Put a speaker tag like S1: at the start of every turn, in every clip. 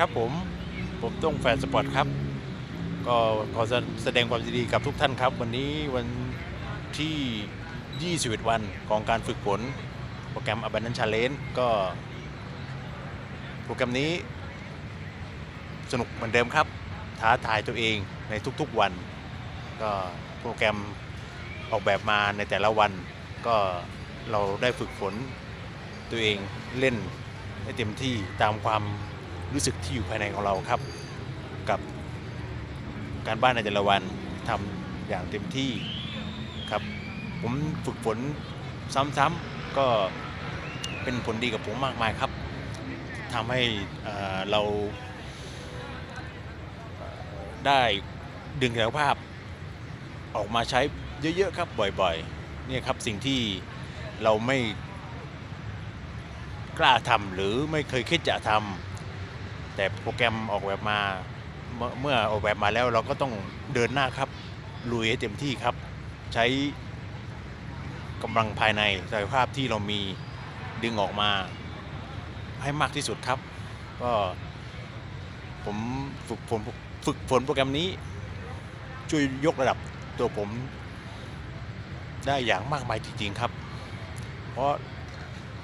S1: ครับผมผมต้องแฟนสปอร์ตครับ ก็ขอแสดงความยินดีกับทุกท่านครับ วันนี้วันที่ 21 วันของการฝึกฝนโปรแกรม Abundant Challenge ก็ โปรแกรมนี้สนุกเหมือนเดิมครับ ท้าทายตัวเองในทุกๆวัน ก็โปรแกรมออกแบบมาในแต่ละวัน ก็เราได้ฝึกฝนตัวเองเล่นให้เต็มที่ตามความ รู้สึกที่อยู่ภายในของเราครับ กับการบ้านในแต่ละวันทำอย่างเต็มที่ครับ ผมฝึกฝนซ้ำๆก็เป็นผลดีกับผมมากมายครับทำให้เราได้ดึงศักยภาพออกมาใช้เยอะๆครับบ่อยๆเนี่ยครับสิ่งที่เราไม่กล้าทำหรือไม่เคยคิดจะทำ แต่โปรแกรมออกแบบมาเมื่อออกแบบมาแล้วเราก็ต้องเดินหน้าครับลุยให้เต็มที่ครับ ใช้กำลังภายในศักยภาพที่เรามีดึงออกมา ให้มากที่สุดครับ ก็ผมฝึกฝนฝึกฝนโปรแกรมนี้ ช่วยยกระดับตัวผมได้อย่างมากมายจริงๆครับ เพราะ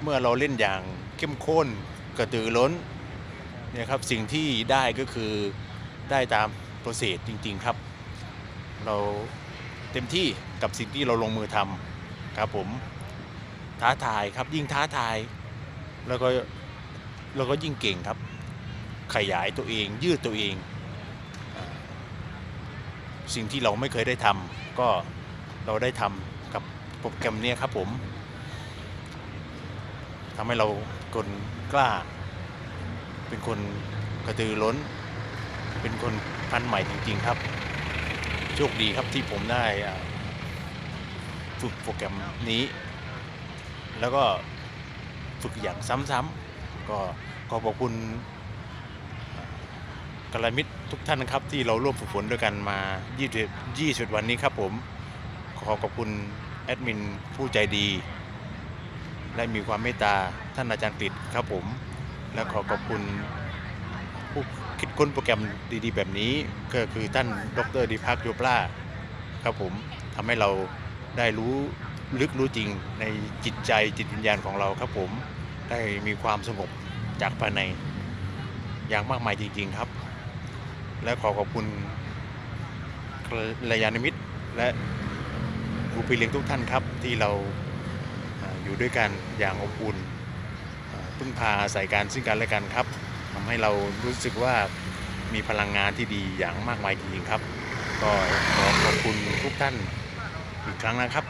S1: เมื่อเราเล่นอย่างเข้มข้นกระตือร้น นี่ยครับสิ่งที่ได้ก็คือได้ตามโปรเซสจริง ๆ ครับ เราเต็มที่กับสิ่งที่เราลงมือทำครับผมท้าทายครับยิ่งท้าทาย แล้วก็เราก็ยิ่งเก่งครับ ขยายตัวเอง ยืดตัวเอง สิ่งที่เราไม่เคยได้ทำก็เราได้ทำกับโปรแกรมนี้ครับผมทำให้เราคนกล้า เป็นคนกระตือร้น เป็นคนพันใหม่จริง ๆ ครับ โชคดีครับที่ผมได้ฝึกโปรแกรมนี้ แล้วก็ฝึกอย่างซ้ำๆก็ขอขอบคุณกัลมิตรทุกท่านนะครับ ที่เราร่วมฝึกฝนด้วยกันมา 20 20 วันนี้ครับผม ขอขอบคุณแอดมินผู้ใจดี และมีความเมตตาท่านอาจารย์กฤษครับผม และขอขอบคุณผู้คิดค้นโปรแกรมดีๆ แบบนี้ ก็คือท่านดรดิพักโยปลาครับผมทำให้เราได้รู้ลึกรู้จริงในจิตใจจิตวิญญาณของเราครับผมได้มีความสงบจากภายในอย่างมากมายจริง ๆครับ และขอขอบคุณกัลยาณมิตรและครูพี่เลี้ยงทุกท่านครับที่เราอยู่ด้วยกันอย่างอบอุ่น พึ่งพาอาศัยกันซึ่งกันและกันครับทำให้เรารู้สึกว่ามีพลังงานที่ดีอย่างมากมายจริงครับ ก็ขอขอบคุณทุกท่านอีกครั้งนะครับ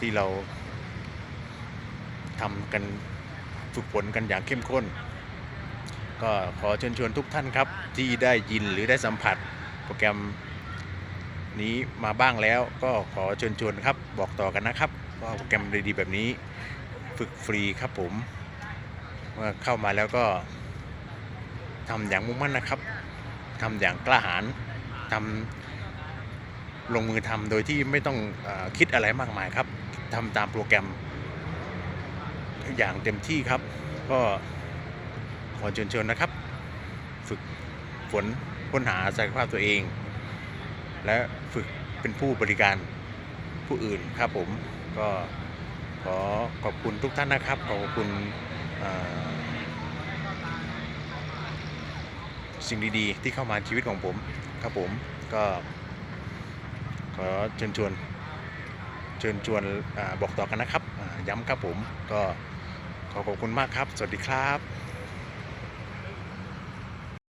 S1: ที่เราทำกันฝึกฝนกันอย่างเข้มข้น ก็ขอเชิญชวนทุกท่านครับ ที่ได้ยินหรือได้สัมผัสโปรแกรมนี้มาบ้างแล้วก็ขอเชิญชวนครับ บอกต่อกันนะครับว่าโปรแกรมดีๆแบบนี้ ฝึกฟรีครับผม เมื่อเข้ามาแล้วก็ทำอย่างมุ่งมั่นนะครับทำอย่างกล้าหาญทำลงมือทำโดยที่ไม่ต้องอคิดอะไรมากมายครับทำตามโปรแกรม อย่างเต็มที่ครับ ก็ขอเชิญชวนนะครับ ฝึกฝนค้นหาศักยภาพตัวเอง และฝึกเป็นผู้บริการผู้อื่นครับผมก็ขอขอบคุณทุกท่านนะครับ ขอบคุณ สิ่งดีๆ ที่เข้ามาชีวิตของผมครับผมก็ขอเชิญชวนเชิญชวนอบอกต่อกันนะครับย้ำครับผมก็ขอขอบคุณมากครับ สวัสดีครับ